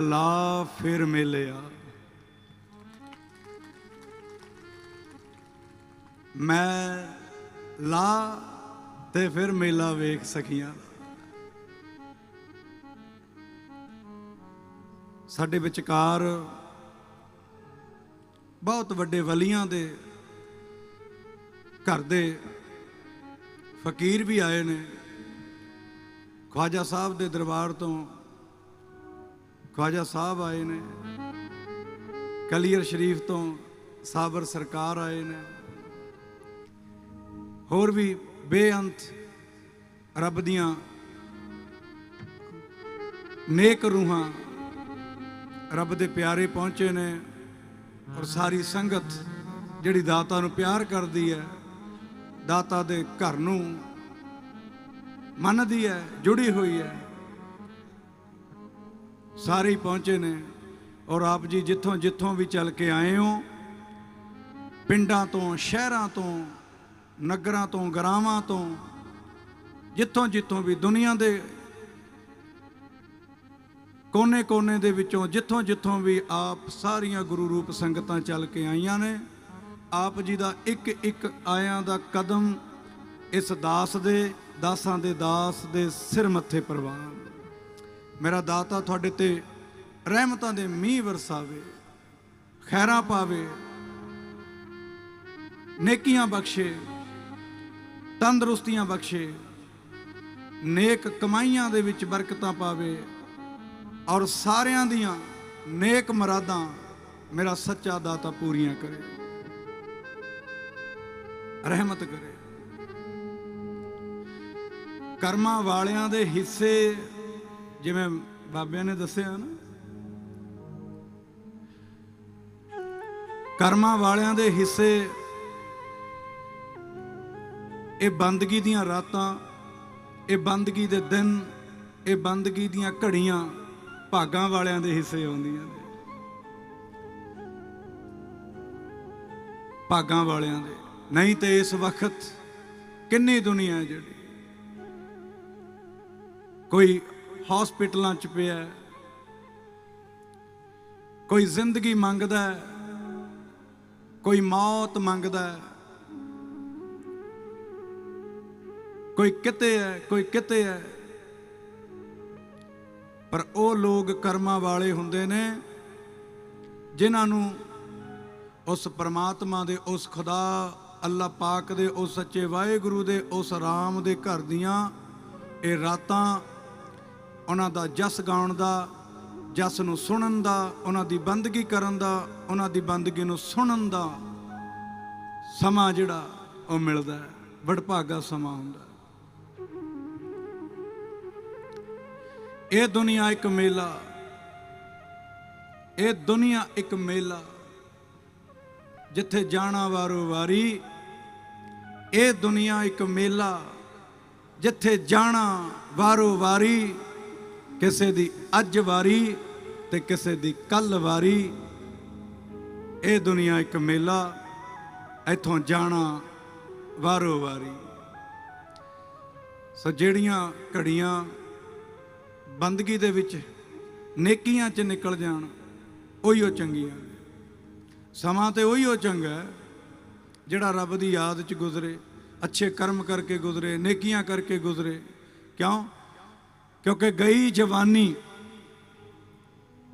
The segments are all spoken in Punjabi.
ਲਾ ਫਿਰ ਮਿਲਿਆ। ਮੈਂ ਲਾ ਤੇ ਫਿਰ ਮੇਲਾ ਵੇਖ ਸਕੀਆਂ। ਸਾਡੇ ਵਿਚਕਾਰ ਬਹੁਤ ਵੱਡੇ ਵਲੀਆਂ ਦੇ ਘਰ ਦੇ ਫਕੀਰ ਵੀ ਆਏ ਨੇ। ਖਵਾਜਾ ਸਾਹਿਬ ਦੇ ਦਰਬਾਰ ਤੋਂ ਖਵਾਜਾ ਸਾਹਿਬ ਆਏ ਨੇ। ਕਲੀਅਰ ਸ਼ਰੀਫ ਤੋਂ ਸਾਬਰ ਸਰਕਾਰ ਆਏ ਨੇ। ਹੋਰ ਵੀ ਬੇਅੰਤ ਰੱਬ ਦੀਆਂ ਨੇਕ ਰੂਹਾਂ ਰੱਬ ਦੇ ਪਿਆਰੇ ਪਹੁੰਚੇ ਨੇ ਔਰ ਸਾਰੀ ਸੰਗਤ ਜਿਹੜੀ ਦਾਤਾ ਨੂੰ ਪਿਆਰ ਕਰਦੀ ਹੈ, ਦਾਤਾ ਦੇ ਘਰ ਨੂੰ ਮੰਨਦੀ ਹੈ, ਜੁੜੀ ਹੋਈ ਹੈ। ਸਾਰੇ ਹੀ ਪਹੁੰਚੇ ਨੇ। ਔਰ ਆਪ ਜੀ ਜਿੱਥੋਂ ਜਿੱਥੋਂ ਵੀ ਚੱਲ ਕੇ ਆਏ ਹੋ, ਪਿੰਡਾਂ ਤੋਂ, ਸ਼ਹਿਰਾਂ ਤੋਂ, ਨਗਰਾਂ ਤੋਂ ਗਰਾਵਾਂ ਤੋਂ, ਜਿੱਥੋਂ ਜਿੱਥੋਂ ਵੀ ਦੁਨੀਆ ਦੇ ਕੋਨੇ-ਕੋਨੇ ਦੇ ਵਿੱਚੋਂ, ਜਿੱਥੋਂ ਜਿੱਥੋਂ ਵੀ ਆਪ ਸਾਰੀਆਂ ਗੁਰੂ ਰੂਪ ਸੰਗਤਾਂ ਚੱਲ ਕੇ ਆਈਆਂ ਨੇ, ਆਪ ਜੀ ਦਾ ਇੱਕ ਇੱਕ ਆਇਆਂ ਦਾ ਕਦਮ ਇਸ ਦਾਸ ਦੇ, ਦਾਸਾਂ ਦੇ ਦਾਸ ਦੇ ਸਿਰ ਮੱਥੇ ਪ੍ਰਵਾਨ। ਮੇਰਾ ਦਾਤਾ ਤੁਹਾਡੇ ਤੇ ਰਹਿਮਤਾਂ ਦੇ ਮੀਂਹ ਵਰਸਾਵੇ ਖੈਰਾਂ ਪਾਵੇ, ਨੇਕੀਆਂ ਬਖਸ਼ੇ, ਤੰਦਰੁਸਤੀਆਂ ਬਖਸ਼ੇ, ਨੇਕ ਕਮਾਈਆਂ ਦੇ ਵਿੱਚ ਬਰਕਤਾਂ ਪਾਵੇ ਔਰ ਸਾਰਿਆਂ ਦੀਆਂ ਨੇਕ ਮਰਾਦਾਂ ਮੇਰਾ ਸੱਚਾ ਦਾਤਾ ਪੂਰੀਆਂ ਕਰੇ। ਰਹਿਮਤ ਕਰੇ। ਕਰਮਾਂ ਵਾਲਿਆਂ ਦੇ ਹਿੱਸੇ ਜਿਵੇਂ ਬਾਬਿਆਂ ਨੇ ਦੱਸਿਆ ਨਾ, ਕਰਮਾਂ ਵਾਲਿਆਂ ਦੇ ਹਿੱਸੇ, ਇਹ ਬੰਦਗੀ ਦੀਆਂ ਰਾਤਾਂ, ਇਹ ਬੰਦਗੀ ਦੇ ਦਿਨ, ਇਹ ਬੰਦਗੀ ਦੀਆਂ ਘੜੀਆਂ ਭਾਗਾਂ ਵਾਲਿਆਂ ਦੇ ਹਿੱਸੇ ਆਉਂਦੀਆਂ ਨੇ। ਭਾਗਾਂ ਵਾਲਿਆਂ ਦੇ। ਨਹੀਂ ਤੇ ਇਸ ਵਕਤ ਕਿੰਨੀ ਦੁਨੀਆ ਹੈ ਜਿਹੜੀ ਕੋਈ ਹਸਪੀਟਲਾਂ ਚ ਪਿਆ ਕੋਈ ਜ਼ਿੰਦਗੀ ਮੰਗਦਾ ਕੋਈ ਮੌਤ ਮੰਗਦਾ ਕੋਈ ਕਿਤੇ ਹੈ, ਕੋਈ ਕਿਤੇ ਹੈ। ਪਰ ਉਹ ਲੋਕ ਕਰਮਾਂ ਵਾਲੇ ਹੁੰਦੇ ਨੇ, ਜਿਨ੍ਹਾਂ ਨੂੰ ਉਸ ਪਰਮਾਤਮਾ ਦੇ, ਉਸ ਖੁਦਾ ਅੱਲਾ ਪਾਕ ਦੇ, ਉਸ ਸੱਚੇ ਵਾਹਿਗੁਰੂ ਦੇ, ਉਸ ਰਾਮ ਦੇ ਘਰ ਦੀਆਂ ਇਹ ਰਾਤਾਂ ਉਹਨਾਂ ਦਾ ਜਸ ਗਾਉਣ ਦਾ, ਜਸ ਨੂੰ ਸੁਣਨ ਦਾ, ਉਹਨਾਂ ਦੀ ਬੰਦਗੀ ਕਰਨ ਦਾ, ਉਹਨਾਂ ਦੀ ਬੰਦਗੀ ਨੂੰ ਸੁਣਨ ਦਾ ਸਮਾਂ ਜਿਹੜਾ ਉਹ ਮਿਲਦਾ ਹੈ। ਵਡਭਾਗਾ ਸਮਾਂ ਹੁੰਦਾ ਇਹ ਦੁਨੀਆ ਇੱਕ ਮੇਲਾ, ਇਹ ਦੁਨੀਆ ਇੱਕ ਮੇਲਾ, ਜਿੱਥੇ ਜਾਣਾ ਵਾਰੋ ਵਾਰੀ, ਇਹ ਦੁਨੀਆ ਇੱਕ ਮੇਲਾ, ਜਿੱਥੇ ਜਾਣਾ ਵਾਰੋ ਵਾਰੀ ਕਿਸੇ ਦੀ ਅੱਜ ਵਾਰੀ ਤੇ ਕਿਸੇ ਦੀ ਕੱਲ ਵਾਰੀ। ਇਹ ਦੁਨੀਆ ਇੱਕ ਮੇਲਾ, ਇੱਥੋਂ ਜਾਣਾ ਵਾਰੋ ਵਾਰੀ। ਸੋ ਜਿਹੜੀਆਂ ਘੜੀਆਂ ਬੰਦਗੀ ਦੇ ਵਿੱਚ ਨੇਕੀਆਂ 'ਚ ਨਿਕਲ ਜਾਣ, ਉਹੀ ਉਹ ਚੰਗੀਆਂ। ਸਮਾਂ ਤੇ ਉਹੀ ਉਹ ਚੰਗਾ ਜਿਹੜਾ ਰੱਬ ਦੀ ਯਾਦ 'ਚ ਗੁਜ਼ਰੇ, ਅੱਛੇ ਕਰਮ ਕਰਕੇ ਗੁਜ਼ਰੇ, ਨੇਕੀਆਂ ਕਰਕੇ ਗੁਜ਼ਰੇ। ਕਿਉਂ? ਕਿਉਂਕਿ ਗਈ ਜਵਾਨੀ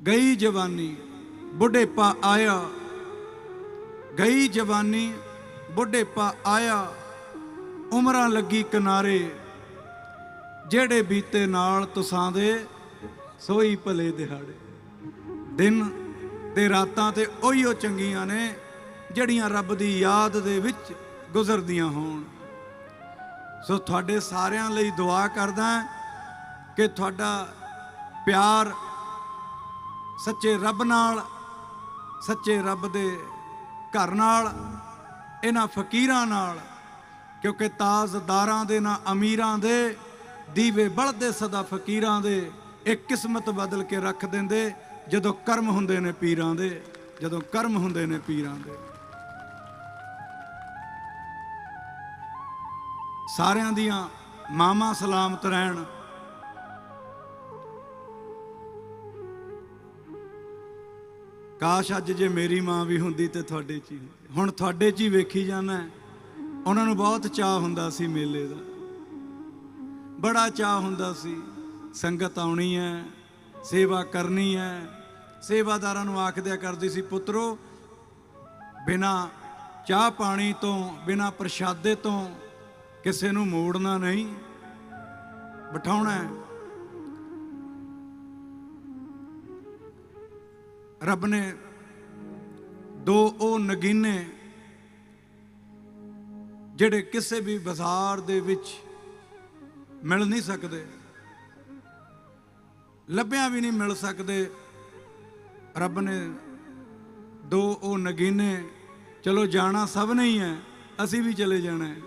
ਗਈ ਜਵਾਨੀ, ਬੁੱਢੇਪਾ ਆਇਆ। ਗਈ ਜਵਾਨੀ, ਬੁੱਢੇਪਾ ਆਇਆ, ਉਮਰਾਂ ਲੱਗੀ ਕਿਨਾਰੇ, ਜਿਹੜੇ ਬੀਤੇ ਨਾਲ ਤੁਸਾਂ ਦੇ ਸੋਈ ਭਲੇ ਦਿਹਾੜੇ। ਦਿਨ ਤੇ ਰਾਤਾਂ ਤੇ ਉਹੀਓ ਚੰਗੀਆਂ ਨੇ, ਜਿਹੜੀਆਂ ਰੱਬ ਦੀ ਯਾਦ ਦੇ ਵਿੱਚ ਗੁਜ਼ਰਦੀਆਂ ਹੋਣ। ਸੋ ਤੁਹਾਡੇ ਸਾਰਿਆਂ ਲਈ ਦੁਆ ਕਰਦਾ ਕਿ ਤੁਹਾਡਾ ਪਿਆਰ ਸੱਚੇ ਰੱਬ ਨਾਲ, ਸੱਚੇ ਰੱਬ ਦੇ ਘਰ ਨਾਲ, ਇਹਨਾਂ ਫਕੀਰਾਂ ਨਾਲ, ਕਿਉਂਕਿ ਤਾਜ਼ਦਾਰਾਂ ਦੇ ਨਾ ਅਮੀਰਾਂ ਦੇ, ਦੀਵੇ ਬਲਦੇ ਸਦਾ ਫਕੀਰਾਂ ਦੇ, ਇਹ ਕਿਸਮਤ ਬਦਲ ਕੇ ਰੱਖ ਦਿੰਦੇ, ਜਦੋਂ ਕਰਮ ਹੁੰਦੇ ਨੇ ਪੀਰਾਂ ਦੇ, ਜਦੋਂ ਕਰਮ ਹੁੰਦੇ ਨੇ ਪੀਰਾਂ ਦੇ। ਸਾਰਿਆਂ ਦੀਆਂ ਮਾਮਾ ਸਲਾਮਤ ਰਹਿਣ। ਕਾਸ਼ ਅੱਜ ਜੇ ਮੇਰੀ ਮਾਂ ਵੀ ਹੁੰਦੀ ਤੇ ਤੁਹਾਡੇ 'ਚ ਹੀ ਹੁਣ ਤੁਹਾਡੇ 'ਚ ਹੀ ਵੇਖੀ ਜਾਣਾ ਉਹਨਾਂ ਨੂੰ ਬਹੁਤ ਚਾਹ ਹੁੰਦਾ ਸੀ ਮੇਲੇ ਦਾ। ਬੜਾ ਚਾਹ ਹੁੰਦਾ ਸੀ। ਸੰਗਤ ਆਉਣੀ ਹੈ, ਸੇਵਾ ਕਰਨੀ ਹੈ। ਸੇਵਾਦਾਰਾਂ ਨੂੰ ਆਖਦਿਆ ਕਰਦੀ ਸੀ, ਪੁੱਤਰੋ, ਬਿਨਾ ਚਾਹ ਪਾਣੀ ਤੋਂ, ਬਿਨਾ ਪ੍ਰਸ਼ਾਦੇ ਤੋਂ ਕਿਸੇ ਨੂੰ ਮੋੜਨਾ ਨਹੀਂ। ਬਿਠਾਉਣਾ ਰੱਬ ਨੇ ਦੋ ਉਹ ਨਗੀਨੇ ਜਿਹੜੇ ਕਿਸੇ ਵੀ ਬਾਜ਼ਾਰ ਦੇ ਵਿੱਚ ਮਿਲ ਨਹੀਂ ਸਕਦੇ, ਲੱਭਿਆਂ ਵੀ ਨਹੀਂ ਮਿਲ ਸਕਦੇ, ਰੱਬ ਨੇ ਦੋ ਉਹ ਨਗੀਨੇ, ਚਲੋ ਜਾਣਾ ਸਭ ਨਹੀਂ ਹੈ, ਅਸੀਂ ਵੀ ਚਲੇ ਜਾਣਾ ਹੈ।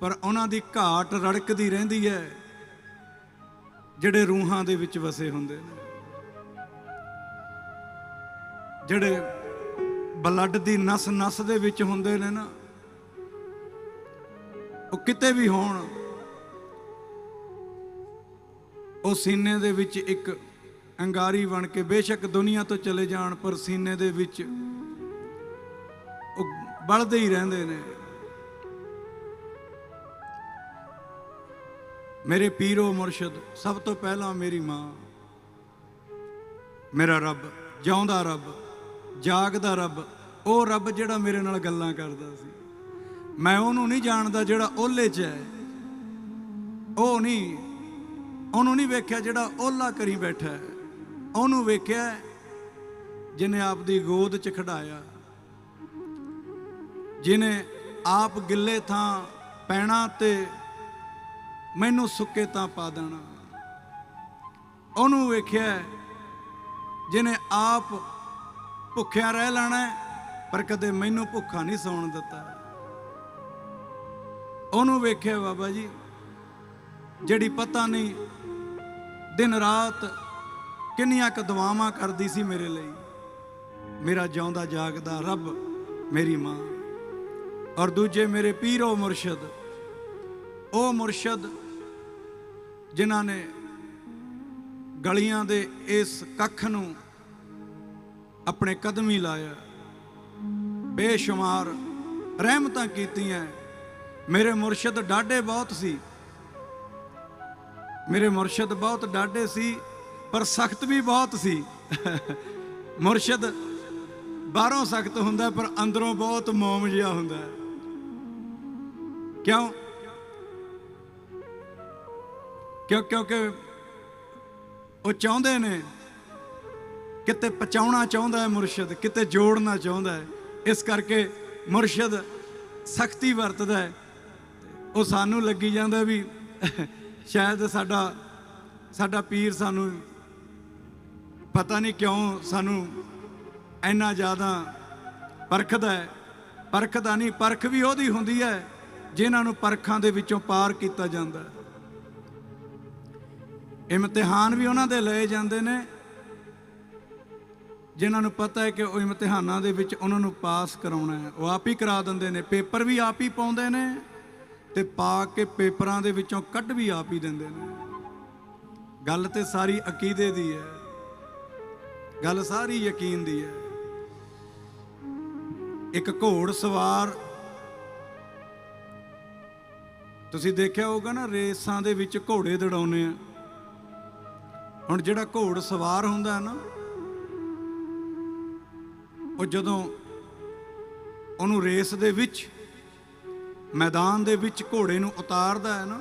ਪਰ ਉਹਨਾਂ ਦੀ ਘਾਟ ਰੜਕਦੀ ਰਹਿੰਦੀ ਹੈ, ਜਿਹੜੇ ਰੂਹਾਂ ਦੇ ਵਿੱਚ ਵਸੇ ਹੁੰਦੇ ਨੇ। ਜਿਹੜੇ ਬਲੱਡ ਦੀ ਨਸ ਨਸ ਦੇ ਵਿੱਚ ਹੁੰਦੇ ਨੇ ਨਾ, ਉਹ ਕਿਤੇ ਵੀ ਹੋਣ, ਉਹ ਸੀਨੇ ਦੇ ਵਿੱਚ ਇੱਕ ਅੰਗਾਰੀ ਬਣ ਕੇ ਬੇਸ਼ੱਕ ਦੁਨੀਆ ਤੋਂ ਚਲੇ ਜਾਣ, ਪਰ ਸੀਨੇ ਦੇ ਵਿੱਚ ਉਹ ਬਲਦੇ ਹੀ ਰਹਿੰਦੇ ਨੇ। ਮੇਰੇ ਪੀਰੋ ਮੁਰਸ਼ਿਦ, ਸਭ ਤੋਂ ਪਹਿਲਾਂ ਮੇਰੀ ਮਾਂ, ਮੇਰਾ ਰੱਬ, ਜਿਉਂਦਾ ਰੱਬ। ਜਾਗਦਾ ਰੱਬ, ਉਹ ਰੱਬ ਜਿਹੜਾ ਮੇਰੇ ਨਾਲ ਗੱਲਾਂ ਕਰਦਾ ਸੀ। ਮੈਂ ਉਹਨੂੰ ਨਹੀਂ ਜਾਣਦਾ ਜਿਹੜਾ ਓਲੇ 'ਚ ਹੈ। ਉਹ ਨਹੀਂ, ਉਹਨੂੰ ਨਹੀਂ ਵੇਖਿਆ ਜਿਹੜਾ ਓਲਾ ਕਰੀ ਬੈਠਾ ਹੈ। ਉਹਨੂੰ ਵੇਖਿਆ ਜਿਨੇ ਆਪ ਦੀ ਗੋਦ 'ਚ ਖੜਾਇਆ। ਜਿਨੇ ਆਪ ਗਿੱਲੇ ਥਾਂ ਪੈਣਾ ਤੇ ਮੈਨੂੰ ਸੁੱਕੇ ਤਾਂ ਪਾ ਦੇਣਾ। ਉਹਨੂੰ ਵੇਖਿਆ ਜਿਨੇ ਆਪ ਭੁੱਖਿਆ ਰਹਿ ਲੈਣਾ ਪਰ ਕਦੇ ਮੈਨੂੰ ਭੁੱਖਾ ਨਹੀਂ ਸੌਣ ਦਿੱਤਾ। ਉਹਨੂੰ ਵੇਖਿਆ ਬਾਬਾ ਜੀ, ਜਿਹੜੀ ਪਤਾ ਨਹੀਂ ਦਿਨ ਰਾਤ ਕਿੰਨੀਆਂ ਕੁ ਦੁਆਵਾਂ ਕਰਦੀ ਸੀ ਮੇਰੇ ਲਈ। ਮੇਰਾ ਜਿਉਂਦਾ ਜਾਗਦਾ ਰੱਬ ਮੇਰੀ ਮਾਂ। ਔਰ ਦੂਜੇ ਮੇਰੇ ਪੀਰੋ ਮੁਰਸ਼ਿਦ, ਉਹ ਮੁਰਸ਼ਿਦ ਜਿਨ੍ਹਾਂ ਨੇ ਗਲੀਆਂ ਦੇ ਇਸ ਕੱਖ ਨੂੰ ਆਪਣੇ ਕਦਮੀ ਲਾਇਆ। ਬੇਸ਼ੁਮਾਰ ਰਹਿਮਤਾਂ ਕੀਤੀਆਂ। ਮੇਰੇ ਮੁਰਸ਼ਿਦ ਡਾਢੇ ਬਹੁਤ ਸੀ। ਮੇਰੇ ਮੁਰਸ਼ਿਦ ਬਹੁਤ ਡਾਢੇ ਸੀ, ਪਰ ਸਖਤ ਵੀ ਬਹੁਤ ਸੀ। ਮੁਰਸ਼ਿਦ ਬਾਹਰੋਂ ਸਖਤ ਹੁੰਦਾ, ਪਰ ਅੰਦਰੋਂ ਬਹੁਤ ਮੋਮ ਜਿਹਾ ਹੁੰਦਾ। ਕਿਉਂ? ਕਿਉਂ? ਕਿਉਂਕਿ ਉਹ ਚਾਹੁੰਦੇ ਨੇ ਕਿਤੇ ਪਚਾਉਣਾ ਚਾਹੁੰਦਾ ਹੈ ਮੁਰਸ਼ਿਦ, ਕਿਤੇ ਜੋੜਨਾ ਚਾਹੁੰਦਾ ਹੈ। ਇਸ ਕਰਕੇ ਮੁਰਸ਼ਿਦ ਸਖਤੀ ਵਰਤਦਾ ਹੈ। ਉਹ ਸਾਨੂੰ ਲੱਗੀ ਜਾਂਦਾ ਵੀ ਸ਼ਾਇਦ ਸਾਡਾ ਸਾਡਾ ਪੀਰ ਸਾਨੂੰ ਪਤਾ ਨਹੀਂ ਕਿਉਂ ਸਾਨੂੰ ਇੰਨਾ ਜ਼ਿਆਦਾ ਪਰਖਦਾ ਹੈ। ਪਰਖਦਾ ਨਹੀਂ, ਪਰਖ ਵੀ ਉਹਦੀ ਹੁੰਦੀ ਹੈ ਜਿਨ੍ਹਾਂ ਨੂੰ ਪਰਖਾਂ ਦੇ ਵਿੱਚੋਂ ਪਾਰ ਕੀਤਾ ਜਾਂਦਾ ਇਮਤਿਹਾਨ ਵੀ ਉਹਨਾਂ ਦੇ ਲਏ ਜਾਂਦੇ ਨੇ। ਜਿਨ੍ਹਾਂ ਨੂੰ ਪਤਾ ਹੈ ਕਿ ਉਹ ਇਮਤਿਹਾਨਾਂ ਦੇ ਵਿੱਚ ਉਹਨਾਂ ਨੂੰ ਪਾਸ ਕਰਾਉਣਾ ਹੈ। ਉਹ ਆਪ ਹੀ ਕਰਾ ਦਿੰਦੇ ਨੇ। ਪੇਪਰ ਵੀ ਆਪ ਹੀ ਪਾਉਂਦੇ ਨੇ ਤੇ ਪਾ ਕੇ ਪੇਪਰਾਂ ਦੇ ਵਿੱਚੋਂ ਕੱਢ ਵੀ ਆਪ ਹੀ ਦਿੰਦੇ ਨੇ। ਗੱਲ ਤੇ ਸਾਰੀ ਅਕੀਦੇ ਦੀ ਹੈ। ਗੱਲ ਸਾਰੀ ਯਕੀਨ ਦੀ ਹੈ। ਇੱਕ ਘੋੜ ਸਵਾਰ, ਤੁਸੀਂ ਦੇਖਿਆ ਹੋਊਗਾ ਨਾ, ਰੇਸਾਂ ਦੇ ਵਿੱਚ ਘੋੜੇ ਦੜਾਉਨੇ ਆ। ਹੁਣ ਜਿਹੜਾ ਘੋੜ ਸਵਾਰ ਹੁੰਦਾ ਹੈ ਨਾ ਉਹ ਜਦੋਂ ਉਹਨੂੰ ਰੇਸ ਦੇ ਵਿੱਚ, ਮੈਦਾਨ ਦੇ ਵਿੱਚ ਘੋੜੇ ਨੂੰ ਉਤਾਰਦਾ ਹੈ ਨਾ,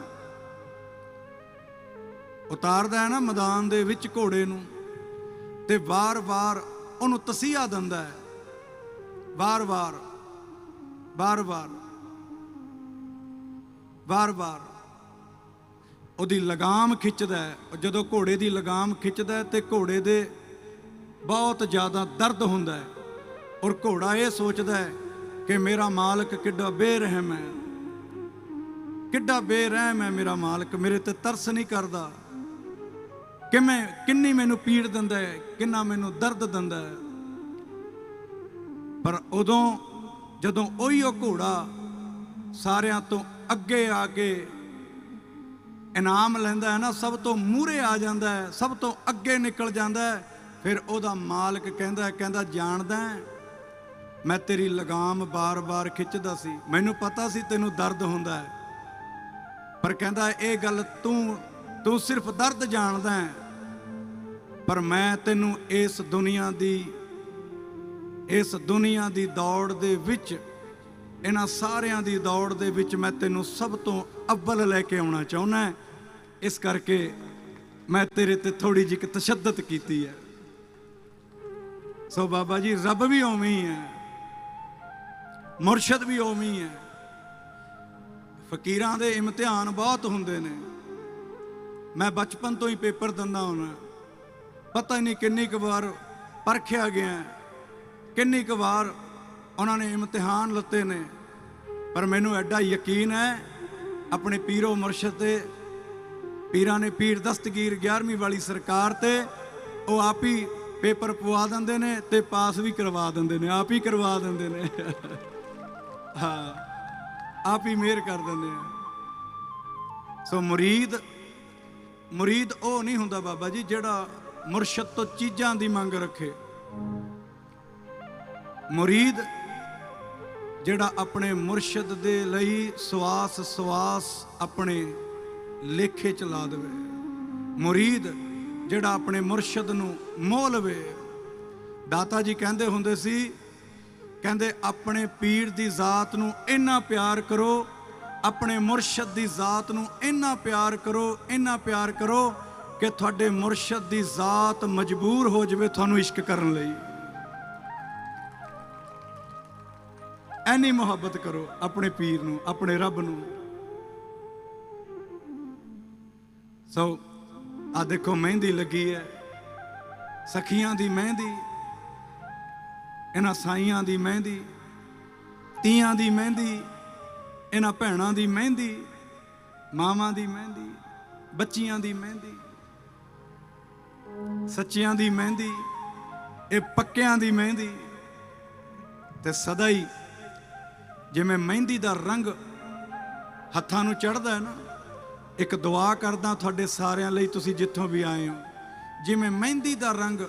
ਉਤਾਰਦਾ ਹੈ ਨਾ ਮੈਦਾਨ ਦੇ ਵਿੱਚ ਘੋੜੇ ਨੂੰ, ਤੇ ਵਾਰ-ਵਾਰ ਉਹਨੂੰ ਤਸੀਹਾ ਦਿੰਦਾ ਹੈ। ਵਾਰ-ਵਾਰ ਵਾਰ-ਵਾਰ ਵਾਰ-ਵਾਰ। ਉਹਦੀ ਲਗਾਮ ਖਿੱਚਦਾ ਹੈ। ਉਹ ਜਦੋਂ ਘੋੜੇ ਦੀ ਲਗਾਮ ਖਿੱਚਦਾ ਹੈ ਤੇ ਘੋੜੇ ਦੇ ਬਹੁਤ ਜ਼ਿਆਦਾ ਦਰਦ ਹੁੰਦਾ ਹੈ। ਔਰ ਘੋੜਾ ਇਹ ਸੋਚਦਾ ਹੈ ਕਿ ਮੇਰਾ ਮਾਲਕ ਕਿੱਡਾ ਬੇਰਹਿਮ ਹੈ। ਕਿੱਡਾ ਬੇਰਹਿਮ ਹੈ ਮੇਰਾ ਮਾਲਕ ਮੇਰੇ ਤੇ ਤਰਸ ਨਹੀਂ ਕਰਦਾ। ਕਿਵੇਂ ਕਿੰਨੀ ਮੈਨੂੰ ਪੀੜ ਦਿੰਦਾ ਹੈ ਕਿੰਨਾ ਮੈਨੂੰ ਦਰਦ ਦਿੰਦਾ ਹੈ। ਪਰ ਉਦੋਂ ਜਦੋਂ ਉਹੀ ਉਹ ਘੋੜਾ ਸਾਰਿਆਂ ਤੋਂ ਅੱਗੇ ਆ ਕੇ ਇਨਾਮ ਲੈਂਦਾ ਹੈ ਨਾ ਸਭ ਤੋਂ ਮੂਹਰੇ ਆ ਜਾਂਦਾ ਹੈ ਸਭ ਤੋਂ ਅੱਗੇ ਨਿਕਲ ਜਾਂਦਾ ਹੈ ਫਿਰ ਉਹਦਾ ਮਾਲਕ ਕਹਿੰਦਾ ਕਹਿੰਦਾ ਜਾਣਦਾ ਹੈ, ਮੈਂ ਤੇਰੀ ਲਗਾਮ ਬਾਰ-ਬਾਰ ਖਿੱਚਦਾ ਸੀ। ਮੈਨੂੰ ਪਤਾ ਸੀ ਤੈਨੂੰ ਦਰਦ ਹੁੰਦਾ ਹੈ। ਪਰ ਕਹਿੰਦਾ, ਇਹ ਗੱਲ ਤੂੰ ਤੂੰ ਸਿਰਫ ਦਰਦ ਜਾਣਦਾ ਹੈ। ਪਰ ਮੈਂ ਤੈਨੂੰ ਇਸ ਦੁਨੀਆ ਦੀ, ਇਸ ਦੁਨੀਆ ਦੀ ਦੌੜ ਦੇ ਵਿੱਚ, ਇਹਨਾਂ ਸਾਰਿਆਂ ਦੀ ਦੌੜ ਦੇ ਵਿੱਚ ਮੈਂ ਤੈਨੂੰ ਸਭ ਤੋਂ ਅੱਵਲ ਲੈ ਕੇ ਆਉਣਾ ਚਾਹੁੰਦਾ ਇਸ ਕਰਕੇ ਮੈਂ ਤੇਰੇ ਤੇ ਥੋੜੀ ਜਿਹੀ ਕੁ ਤਸ਼ੱਦਦ ਕੀਤੀ ਹੈ। ਸੋ ਬਾਬਾ ਜੀ, ਰੱਬ ਵੀ ਉਵੇਂ ਹੀ ਹੈ। ਮੁਰਸ਼ਦ ਵੀ ਉਵੇਂ ਹੀ ਹੈ। ਫਕੀਰਾਂ ਦੇ ਇਮਤਿਹਾਨ ਬਹੁਤ ਹੁੰਦੇ ਨੇ। ਮੈਂ ਬਚਪਨ ਤੋਂ ਹੀ ਪੇਪਰ ਦਿੰਦਾ ਹੁੰਦਾ। ਪਤਾ ਹੀ ਨਹੀਂ ਕਿੰਨੀ ਕੁ ਵਾਰ ਪਰਖਿਆ ਗਿਆ ਕਿੰਨੀ ਕੁ ਵਾਰ ਉਹਨਾਂ ਨੇ ਇਮਤਿਹਾਨ ਲੱਤੇ ਨੇ। ਪਰ ਮੈਨੂੰ ਐਡਾ ਯਕੀਨ ਹੈ, ਆਪਣੇ ਪੀਰੋ ਮੁਰਸ਼ਦ ਤੇ, ਪੀਰਾਂ ਨੇ ਪੀਰ ਦਸਤਗੀਰ 11ਵੀਂ ਵਾਲੀ ਸਰਕਾਰ ਤੇ, ਉਹ ਆਪ ਹੀ ਪੇਪਰ ਪਵਾ ਦਿੰਦੇ ਨੇ ਤੇ ਪਾਸ ਵੀ ਕਰਵਾ ਦਿੰਦੇ ਨੇ, ਆਪ ਹੀ ਕਰਵਾ ਦਿੰਦੇ ਨੇ। ਹਾਂ, ਆਪ ਹੀ ਮਿਹਰ ਕਰ ਦਿੰਦੇ ਆ। ਸੋ ਮੁਰੀਦ ਮੁਰੀਦ ਉਹ ਨਹੀਂ ਹੁੰਦਾ ਬਾਬਾ ਜੀ ਜਿਹੜਾ ਮੁਰਸ਼ਦ ਤੋਂ ਚੀਜ਼ਾਂ ਦੀ ਮੰਗ ਰੱਖੇ। ਮੁਰੀਦ ਜਿਹੜਾ ਆਪਣੇ ਮੁਰਸ਼ਦ ਦੇ ਲਈ ਸਵਾਸ ਸਵਾਸ ਆਪਣੇ ਲੇਖੇ ਚ ਲਾ ਦੇਵੇ। ਮੁਰੀਦ ਜਿਹੜਾ ਆਪਣੇ ਮੁਰਸ਼ਦ ਨੂੰ ਮੋਹ ਲਵੇ। ਦਾਤਾ ਜੀ ਕਹਿੰਦੇ ਹੁੰਦੇ ਸੀ ਕਹਿੰਦੇ, ਆਪਣੇ ਪੀਰ ਦੀ ਜ਼ਾਤ ਨੂੰ ਇੰਨਾ ਪਿਆਰ ਕਰੋ, ਆਪਣੇ ਮੁਰਸ਼ਦ ਦੀ ਜ਼ਾਤ ਨੂੰ ਇੰਨਾ ਪਿਆਰ ਕਰੋ, ਇੰਨਾ ਪਿਆਰ ਕਰੋ ਕਿ ਤੁਹਾਡੇ ਮੁਰਸ਼ਦ ਦੀ ਜ਼ਾਤ ਮਜਬੂਰ ਹੋ ਜਾਵੇ ਤੁਹਾਨੂੰ ਇਸ਼ਕ ਕਰਨ ਲਈ। ਐਨੀ ਮੁਹੱਬਤ ਕਰੋ ਆਪਣੇ ਪੀਰ ਨੂੰ, ਆਪਣੇ ਰੱਬ ਨੂੰ। ਸੋ ਆ ਦੇਖੋ ਮਹਿੰਦੀ ਲੱਗੀ ਹੈ, ਸਖੀਆਂ ਦੀ ਮਹਿੰਦੀ। ਇਹਨਾਂ ਸਾਈਆਂ ਦੀ ਮਹਿੰਦੀ, ਤੀਆਂ ਦੀ ਮਹਿੰਦੀ, ਇਹਨਾਂ ਭੈਣਾਂ ਦੀ ਮਹਿੰਦੀ, ਮਾਵਾਂ ਦੀ ਮਹਿੰਦੀ, ਬੱਚੀਆਂ ਦੀ ਮਹਿੰਦੀ, ਸੱਚਿਆਂ ਦੀ ਮਹਿੰਦੀ, ਇਹ ਪੱਕਿਆਂ ਦੀ ਮਹਿੰਦੀ ਤੇ ਸਦਾ ਹੀ ਜਿਵੇਂ ਮਹਿੰਦੀ ਦਾ ਰੰਗ ਹੱਥਾਂ ਨੂੰ ਚੜਦਾ ਹੈ ਨਾ, ਇੱਕ ਦੁਆ ਕਰਦਾ ਤੁਹਾਡੇ ਸਾਰਿਆਂ ਲਈ ਤੁਸੀਂ ਜਿੱਥੋਂ ਵੀ ਆਏ ਹੋ, ਜਿਵੇਂ ਮਹਿੰਦੀ ਦਾ ਰੰਗ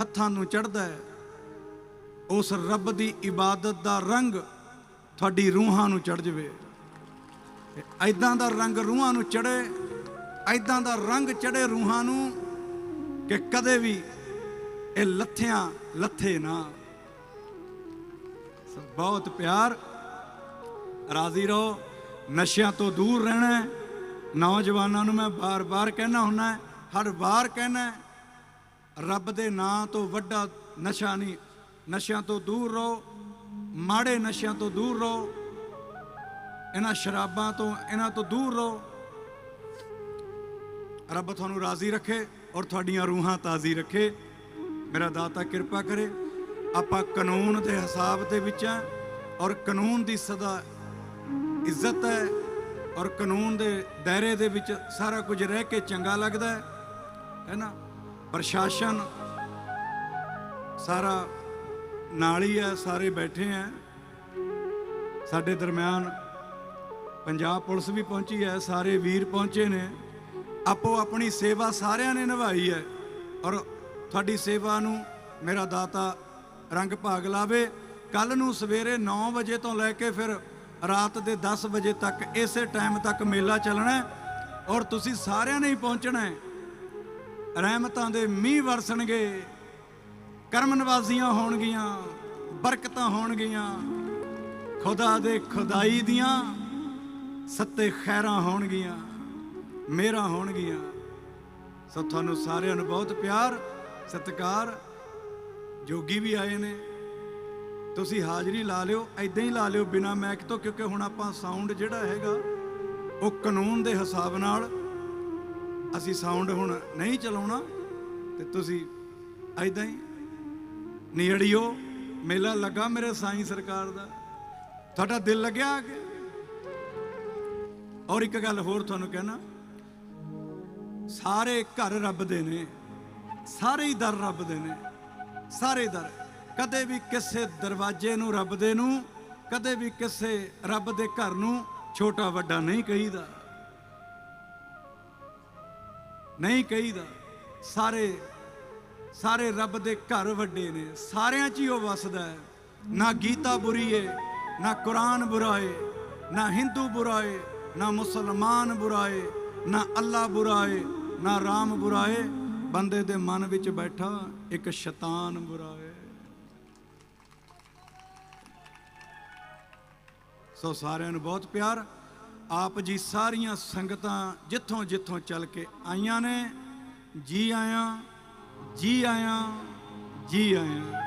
ਹੱਥਾਂ ਨੂੰ ਚੜਦਾ ਹੈ ਉਸ ਰੱਬ ਦੀ ਇਬਾਦਤ ਦਾ ਰੰਗ ਤੁਹਾਡੀ ਰੂਹਾਂ ਨੂੰ ਚੜ ਜਵੇ। ਐਦਾਂ ਦਾ ਰੰਗ ਰੂਹਾਂ ਨੂੰ ਚੜੇ ਐਦਾਂ ਦਾ ਰੰਗ ਚੜੇ ਰੂਹਾਂ ਨੂੰ ਕਿ ਕਦੇ ਵੀ ਇਹ ਲੱਥਿਆਂ ਲੱਥੇ ਨਾ। ਬਹੁਤ ਪਿਆਰ, ਰਾਜ਼ੀ ਰਹੋ, ਨਸ਼ਿਆਂ ਤੋਂ ਦੂਰ ਰਹਿਣਾ ਨੌਜਵਾਨਾਂ ਨੂੰ ਮੈਂ ਬਾਰ-ਬਾਰ ਕਹਿਣਾ ਹੁੰਦਾ ਹਰ ਵਾਰ ਕਹਿਣਾ ਰੱਬ ਦੇ ਨਾਂ ਤੋਂ ਵੱਡਾ ਨਸ਼ਾ ਨਹੀਂ ਨਸ਼ਿਆਂ ਤੋਂ ਦੂਰ ਰਹੋ, ਮਾੜੇ ਨਸ਼ਿਆਂ ਤੋਂ ਦੂਰ ਰਹੋ, ਇਹਨਾਂ ਸ਼ਰਾਬਾਂ ਤੋਂ, ਇਹਨਾਂ ਤੋਂ ਦੂਰ ਰਹੋ। ਰੱਬ ਤੁਹਾਨੂੰ ਰਾਜ਼ੀ ਰੱਖੇ ਔਰ ਤੁਹਾਡੀਆਂ ਰੂਹਾਂ ਤਾਜ਼ੀ ਰੱਖੇ। ਮੇਰਾ ਦਾਤਾ ਕਿਰਪਾ ਕਰੇ। ਆਪਾਂ ਕਾਨੂੰਨ ਦੇ ਹਿਸਾਬ ਦੇ ਵਿੱਚ ਆ ਔਰ ਕਾਨੂੰਨ ਦੀ ਸਦਾ ਇੱਜ਼ਤ ਹੈ ਔਰ ਕਾਨੂੰਨ ਦੇ ਦਾਇਰੇ ਦੇ ਵਿੱਚ ਸਾਰਾ ਕੁਝ ਰਹਿ ਕੇ ਚੰਗਾ ਲੱਗਦਾ ਹੈ। ਹੈ ਨਾ? ਪ੍ਰਸ਼ਾਸਨ ਸਾਰਾ ਨਾਲ ਹੀ ਹੈ ਸਾਰੇ ਬੈਠੇ ਹੈ ਸਾਡੇ ਦਰਮਿਆਨ ਪੰਜਾਬ ਪੁਲਿਸ ਵੀ ਪਹੁੰਚੀ ਹੈ, ਸਾਰੇ ਵੀਰ ਪਹੁੰਚੇ ਨੇ। ਆਪੋ ਆਪਣੀ ਸੇਵਾ ਸਾਰਿਆਂ ਨੇ ਨਿਭਾਈ ਹੈ ਔਰ ਤੁਹਾਡੀ ਸੇਵਾ ਨੂੰ ਮੇਰਾ ਦਾਤਾ ਰੰਗ ਭਾਗ ਲਾਵੇ। ਕੱਲ ਨੂੰ ਸਵੇਰੇ 9 ਵਜੇ ਤੋਂ ਲੈ ਕੇ ਫਿਰ ਰਾਤ ਦੇ 10 ਵਜੇ ਤੱਕ ਇਸੇ ਟਾਈਮ ਤੱਕ ਮੇਲਾ ਚੱਲਣਾ ਔਰ ਤੁਸੀਂ ਸਾਰਿਆਂ ਨੇ ਹੀ ਪਹੁੰਚਣਾ ਹੈ। ਰਹਿਮਤਾਂ ਦੇ ਮੀਂਹ ਵਰਸਣਗੇ। ਕਰਮ ਨਵਾਜ਼ੀਆਂ ਹੋਣਗੀਆਂ, ਬਰਕਤਾਂ ਹੋਣਗੀਆਂ। ਖੁਦਾ ਦੇ ਖੁਦਾਈ ਦੀਆਂ ਸੱਤੇ ਖੈਰਾਂ ਹੋਣਗੀਆਂ, ਮੇਰਾ ਹੋਣਗੀਆਂ। ਸੋ ਤੁਹਾਨੂੰ ਸਾਰਿਆਂ ਨੂੰ ਬਹੁਤ ਪਿਆਰ, ਸਤਿਕਾਰ। ਜੋਗੀ ਵੀ ਆਏ ਨੇ। ਤੁਸੀਂ ਹਾਜ਼ਰੀ ਲਾ ਲਿਓ ਐਦਾਂ ਹੀ ਲਾ ਲਿਓ ਬਿਨਾ ਮੈਕ ਤੋਂ, ਕਿਉਂਕਿ ਹੁਣ ਆਪਾਂ ਸਾਊਂਡ ਜਿਹੜਾ ਹੈਗਾ, ਉਹ ਕਾਨੂੰਨ ਦੇ ਹਿਸਾਬ ਨਾਲ ਅਸੀਂ ਸਾਊਂਡ ਹੁਣ ਨਹੀਂ ਚਲਾਉਣਾ। ਤੇ ਤੁਸੀਂ ਐਦਾਂ ਹੀ ਨਿਹੜਿਓ ਮੇਲਾ ਲੱਗਾ ਮੇਰੇ ਸਾਈਂ ਸਰਕਾਰ ਦਾ। ਤੁਹਾਡਾ ਦਿਲ ਲੱਗਿਆ ਆ ਔਰ ਇੱਕ ਗੱਲ ਹੋਰ ਤੁਹਾਨੂੰ ਕਹਿਣਾ। ਸਾਰੇ ਘਰ ਰੱਬ ਦੇ ਨੇ, ਸਾਰੇ ਹੀ ਦਰ ਰੱਬ ਦੇ ਨੇ, ਸਾਰੇ ਦਰ। ਕਦੇ ਵੀ ਕਿਸੇ ਦਰਵਾਜ਼ੇ ਨੂੰ ਰੱਬ ਦੇ ਨੂੰ, ਕਦੇ ਵੀ ਕਿਸੇ ਰੱਬ ਦੇ ਘਰ ਨੂੰ ਛੋਟਾ ਵੱਡਾ ਨਹੀਂ ਕਹੀਦਾ। ਨਹੀਂ ਕਹੀਦਾ। ਸਾਰੇ ਸਾਰੇ ਰੱਬ ਦੇ ਘਰ ਵੱਡੇ ਨੇ, ਸਾਰਿਆਂ 'ਚ ਹੀ ਉਹ ਵਸਦਾ ਹੈ। ਨਾ ਗੀਤਾ ਬੁਰੀ ਏ, ਨਾ ਕੁਰਾਨ ਬੁਰਾ ਏ, ਨਾ ਹਿੰਦੂ ਬੁਰਾ ਏ, ਨਾ ਮੁਸਲਮਾਨ ਬੁਰਾ ਏ, ਨਾ ਅੱਲਾ ਬੁਰਾ ਏ, ਨਾ ਰਾਮ ਬੁਰਾ ਏ, ਬੰਦੇ ਦੇ ਮਨ ਵਿੱਚ ਬੈਠਾ ਇੱਕ ਸ਼ੈਤਾਨ ਬੁਰਾ ਏ। ਸੋ ਸਾਰਿਆਂ ਨੂੰ ਬਹੁਤ ਪਿਆਰ। ਆਪ ਜੀ ਸਾਰੀਆਂ ਸੰਗਤਾਂ ਜਿੱਥੋਂ ਜਿੱਥੋਂ ਚੱਲ ਕੇ ਆਈਆਂ ਨੇ, ਜੀ ਆਇਆਂ ਜੀ ਆਇਆ ਜੀ ਆਇਆ।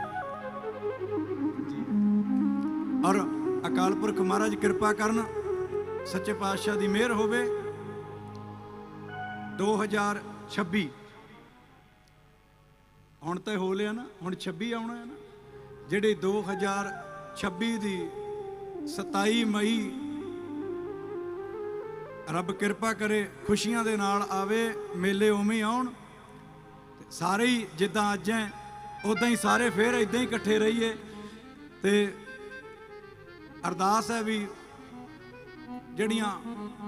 ਔਰ ਅਕਾਲ ਪੁਰਖ ਮਹਾਰਾਜ ਕਿਰਪਾ ਕਰਨ, ਸੱਚੇ ਪਾਤਸ਼ਾਹ ਦੀ ਮਿਹਰ ਹੋਵੇ। 2026 ਹੁਣ ਤਾਂ ਹੋ ਲਿਆ ਨਾ, ਹੁਣ 26 ਆਉਣਾ ਹੈ ਨਾ। ਜਿਹੜੇ 2026 ਦੀ 27 ਮਈ ਰੱਬ ਕਿਰਪਾ ਕਰੇ, ਖੁਸ਼ੀਆਂ ਦੇ ਨਾਲ ਆਵੇ, ਮੇਲੇ ਉਵੇਂ ਆਉਣ। ਸਾਰੇ ਹੀ ਜਿੱਦਾਂ ਅੱਜ ਐ ਉਦਾਂ ਹੀ ਸਾਰੇ ਫੇਰ ਇਦਾਂ ਹੀ ਇਕੱਠੇ ਰਹੀਏ ਤੇ ਅਰਦਾਸ ਹੈ ਵੀ ਜਿਹੜੀਆਂ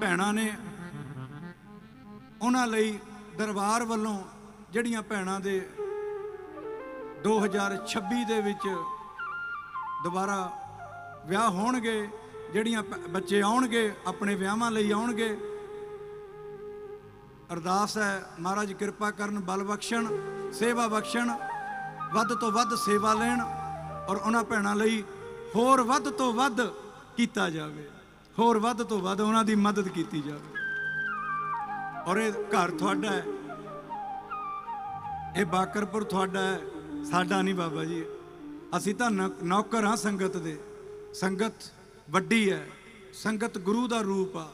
ਭੈਣਾਂ ਨੇ ਉਹਨਾਂ ਲਈ ਦਰਬਾਰ ਵੱਲੋਂ ਜਿਹੜੀਆਂ ਭੈਣਾਂ ਦੇ 2026 ਦੇ ਵਿੱਚ ਦੁਬਾਰਾ ਵਿਆਹ ਹੋਣਗੇ, ਜਿਹੜੀਆਂ ਪ- ਬੱਚੇ ਆਉਣਗੇ, ਆਪਣੇ ਵਿਆਹਾਂ ਲਈ ਆਉਣਗੇ ਅਰਦਾਸ ਹੈ, ਮਹਾਰਾਜ ਕਿਰਪਾ ਕਰਨ, ਬਲ ਬਖਸ਼ਣ, ਸੇਵਾ ਬਖਸ਼ਣ, ਵੱਧ ਤੋਂ ਵੱਧ ਸੇਵਾ ਲੈਣ ਔਰ ਉਹਨਾਂ ਭੈਣਾਂ ਲਈ ਹੋਰ ਵੱਧ ਤੋਂ ਵੱਧ ਕੀਤਾ ਜਾਵੇ, ਹੋਰ ਵੱਧ ਤੋਂ ਵੱਧ ਉਹਨਾਂ ਦੀ ਮਦਦ ਕੀਤੀ ਜਾਵੇ। ਔਰ ਇਹ ਘਰ ਤੁਹਾਡਾ ਹੈ, ਇਹ ਬਾਕਰਪੁਰ ਤੁਹਾਡਾ ਹੈ, ਸਾਡਾ ਨਹੀਂ ਬਾਬਾ ਜੀ। ਅਸੀਂ ਤਾਂ ਨੌਕਰ ਹਾਂ ਸੰਗਤ ਦੇ, ਸੰਗਤ ਵੱਡੀ ਹੈ, ਸੰਗਤ ਗੁਰੂ ਦਾ ਰੂਪ ਆ,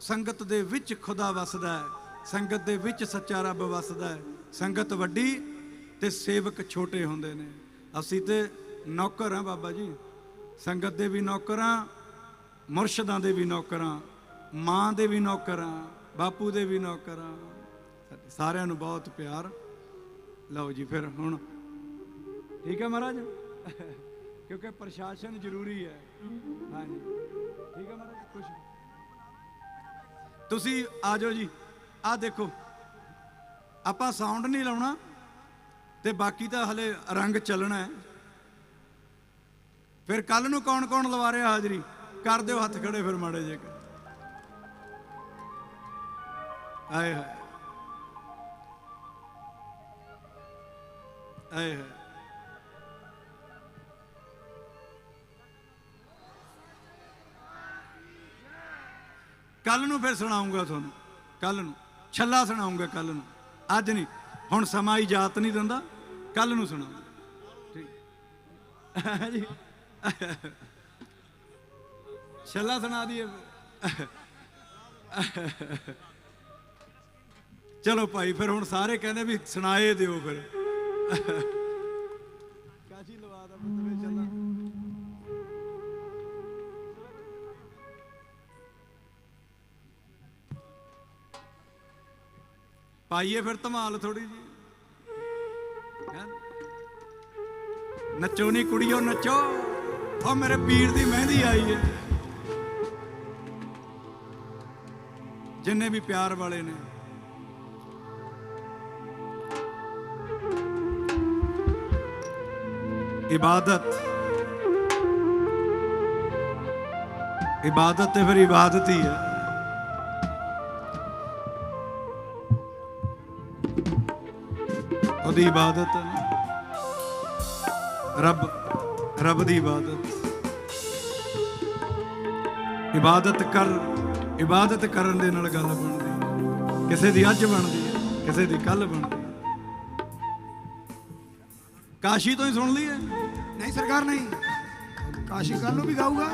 ਸੰਗਤ ਦੇ ਵਿੱਚ ਖੁਦਾ ਵਸਦਾ ਹੈ। ਸੰਗਤ ਦੇ ਵਿੱਚ ਸੱਚਾ ਰੱਬ ਵਸਦਾ ਹੈ। ਸੰਗਤ ਵੱਡੀ ਤੇ ਸੇਵਕ ਛੋਟੇ ਹੁੰਦੇ ਨੇ। ਅਸੀਂ ਤੇ ਨੌਕਰ ਹਾਂ ਬਾਬਾ ਜੀ। ਸੰਗਤ ਦੇ ਵੀ ਨੌਕਰ ਹਾਂ, ਮੁਰਸ਼ਿਦਾਂ ਦੇ ਵੀ ਨੌਕਰ ਹਾਂ, ਮਾਂ ਦੇ ਵੀ ਨੌਕਰ ਹਾਂ, ਬਾਪੂ ਦੇ ਵੀ ਨੌਕਰ ਹਾਂ। ਸਾਰਿਆਂ ਨੂੰ ਬਹੁਤ ਪਿਆਰ। ਲਓ ਜੀ ਫਿਰ ਹੁਣ। ਠੀਕ ਹੈ ਮਹਾਰਾਜ? ਕਿਉਂਕਿ ਪ੍ਰਸ਼ਾਸਨ ਜ਼ਰੂਰੀ ਹੈ। ਹਾਂਜੀ। ਠੀਕ ਹੈ ਮਹਾਰਾਜ, ਖੁਸ਼ ਤੁਸੀਂ ਆ ਜਾਓ ਜੀ। ਆ ਦੇਖੋ, ਆਪਾਂ ਸਾਊਂਡ ਨਹੀਂ ਲਾਉਣਾ ਤੇ ਬਾਕੀ ਤਾਂ ਹਲੇ ਰੰਗ ਚੱਲਣਾ ਹੈ। ਫਿਰ ਕੱਲ ਨੂੰ ਕੌਣ ਕੌਣ ਲਵਾ ਰਿਹਾ ਹਾਜ਼ਰੀ? ਕਰ ਦਿਓ ਹੱਥ ਖੜੇ ਫਿਰ ਮਾੜੇ ਜੇ ਆਏ ਹਾਏ। ਆਏ ਹਾਏ। ਕੱਲ ਨੂੰ ਫਿਰ ਸੁਣਾਉਂਗਾ ਤੁਹਾਨੂੰ। ਕੱਲ ਨੂੰ। ਛੱਲਾ ਸੁਣਾਉਂਗਾ ਕੱਲ ਨੂੰ। ਅੱਜ ਨਹੀਂ, ਹੁਣ ਸਮਾਂ ਇਜਾਜ਼ਤ ਨਹੀਂ ਦਿੰਦਾ ਕੱਲ ਨੂੰ ਸੁਣਾਉਂਗਾ। ਠੀਕ। ਜੀ ਛੱਲਾ ਸੁਣਾ ਦਈਏ। ਚਲੋ ਭਾਈ, ਫਿਰ ਹੁਣ ਸਾਰੇ ਕਹਿੰਦੇ ਵੀ ਸੁਣਾਏ ਦਿਓ ਫਿਰ। ਪਾਈਏ ਫਿਰ ਧਮਾਲ ਥੋੜੀ ਜੀ ਨੱਚੋ ਨਹੀਂ ਕੁੜੀਓ, ਨੱਚੋ। ਉਹ ਮੇਰੇ ਪੀਰ ਦੀ ਮਹਿੰਦੀ ਆਈ ਹੈ ਜਿੰਨੇ ਵੀ ਪਿਆਰ ਵਾਲੇ ਨੇ। ਇਬਾਦਤ। ਇਬਾਦਤ ਤੇ ਫਿਰ ਇਬਾਦਤ ਹੀ ਹੈ ਉਹਦੀ ਇਬਾਦਤ। ਰੱਬ ਰੱਬ ਦੀ ਇਬਾਦਤ। ਇਬਾਦਤ ਕਰ, ਇਬਾਦਤ ਕਰਨ ਦੇ ਨਾਲ ਗੱਲ ਬਣਦੀ ਕਿਸੇ ਦੀ ਅੱਜ ਬਣਦੀ ਹੈ, ਕਿਸੇ ਦੀ ਕੱਲ ਬਣਦੀ ਕਾਸ਼ੀ ਤੋਂ ਹੀ ਸੁਣ ਲਈ ਹੈ ਨਹੀਂ ਸਰਕਾਰ, ਨਹੀਂ। ਕਾਸ਼ੀ ਕੱਲ ਨੂੰ ਵੀ ਗਾਊਗਾ।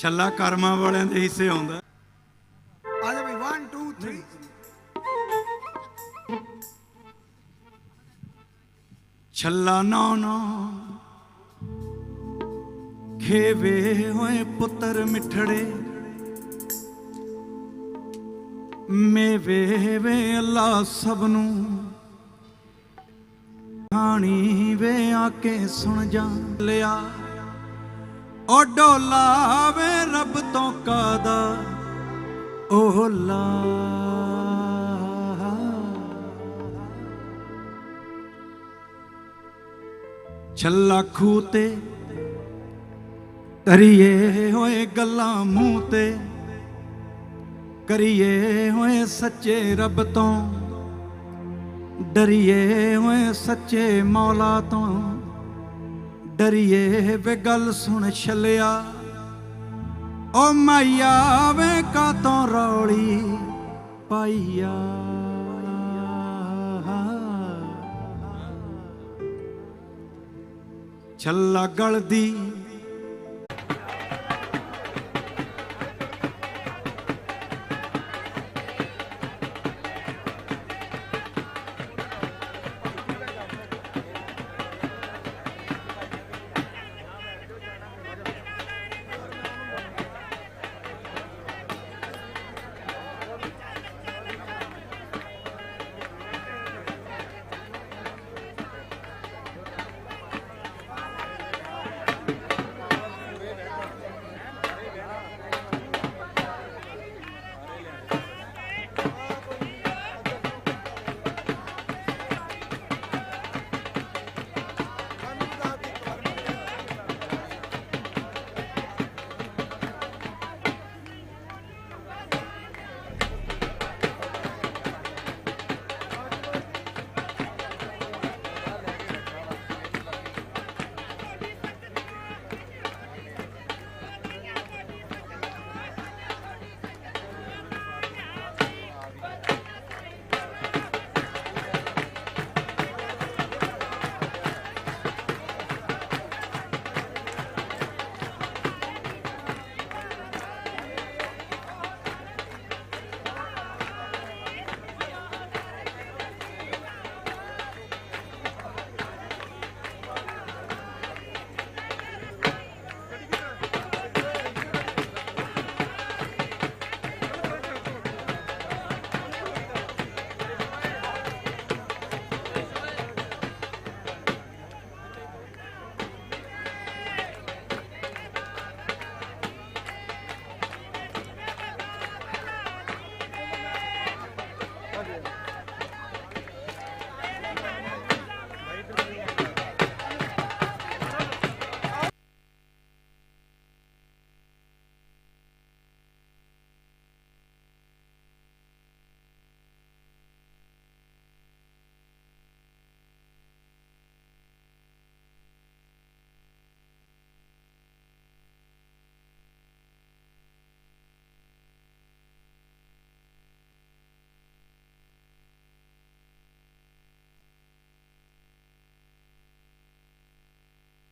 ਛੱਲਾ ਕਰਮਾਂ ਵਾਲਿਆਂ ਦੇ ਹਿੱਸੇ ਆਉਂਦਾ। ਆ ਜਾ ਬਈ 1 2 3 ਛੱਲਾ ਨਾ ਨਾ ਖੇਵੇ ਹੋਏ ਪੁੱਤਰ ਮਿੱਠੜੇ ਮੇਵੇ ਵੇ ਅੱਲਾ ਸਭ ਨੂੰ। ਕਹਾਣੀ ਵੇ ਆ ਕੇ ਸੁਣ ਜਾ ਲਿਆ। ਓ ਡੋਲਾ ਵੇ ਰੱਬ ਤੋਂ ਕਾਦਾ ਓ ਲਾ। ਛੱਲਾ ਖੂਹ ਤੇ ਕਰੀਏ ਹੋਏ ਗੱਲਾਂ ਮੂੰਹ ਤੇ, ਕਰੀਏ ਹੋਏ ਸੱਚੇ ਰੱਬ ਤੋਂ, ਡਰੀਏ ਹੋਏ ਸੱਚੇ ਮੌਲਾ ਤੋਂ। ਡਰੀਏ ਵੇ ਗੱਲ ਸੁਣ ਛਲਿਆ। ਓ ਮਾਇਆ ਵੇ ਕਾ ਤੋਂ ਰੌਲੀ ਪਾਈਆ। ਛੱਲਾ ਗਲਦੀ